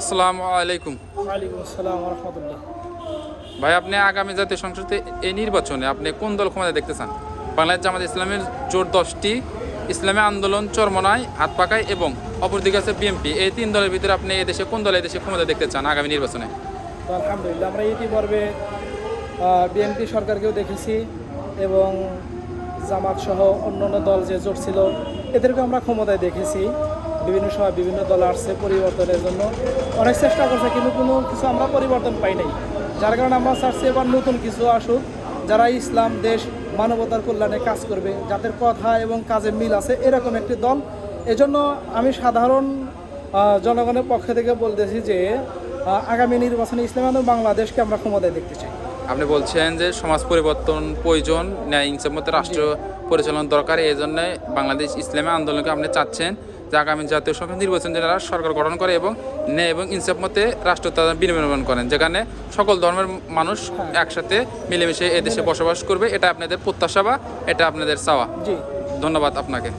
আসসালামু আলাইকুম। ভাই আপনি আগামী জাতীয় সংসদে এই নির্বাচনে আপনি কোন দল ক্ষমতা দেখতে চান? বাংলাদেশ জামাত ইসলামের জোট দশটি ইসলামী আন্দোলন চরমনায় হাত পাকায় এবং অপরদিকে আছে বিএনপি। এই তিন দলের ভিতরে আপনি এই দেশে কোন দল এদেশে ক্ষমতা দেখতে চান আগামী নির্বাচনে? আলহামদুলিল্লাহ আমরা ইতিপূর্বে বিএনপি সরকারকেও দেখেছি এবং জামাত সহ অন্যান্য দল যে জোট ছিল এদেরকে আমরা ক্ষমতায় দেখেছি। বিভিন্ন সময় বিভিন্ন দল আসছে পরিবর্তনের জন্য। অনেক চেষ্টা করছে, কিন্তু কোনো কিছু আমরা পরিবর্তন পাই নাই। যার কারণে আমরা চাচ্ছি এবার নতুন কিছু আসুক, যারা ইসলাম, দেশ, মানবতার কল্যাণে কাজ করবে, যাদের কথা এবং কাজে মিল আছে, এরকম একটি দল। এজন্য আমি সাধারণ জনগণের পক্ষ থেকে বলতেছি যে আগামী নির্বাচনে ইসলাম আন্দোলন বাংলাদেশকে আমরা ক্ষমতায় দেখতে চাই। আপনি বলছেন যে সমাজ পরিবর্তন প্রয়োজন, ন্যায় মতো রাষ্ট্র পরিচালনা দরকার এই জন্য বাংলাদেশ ইসলামী আন্দোলনকে আপনি চাচ্ছেন। যে আগামী জাতীয় সংসদ নির্বাচন যারা সরকার গঠন করে এবং ন্যায় এবং ইনসাফ মতে রাষ্ট্র তাদের বিনিময় করেন যেখানে সকল ধর্মের মানুষ একসাথে মিলেমিশে এদেশে বসবাস করবে এটা আপনাদের প্রত্যাশা বা এটা আপনাদের চাওয়া। জি। ধন্যবাদ আপনাকে।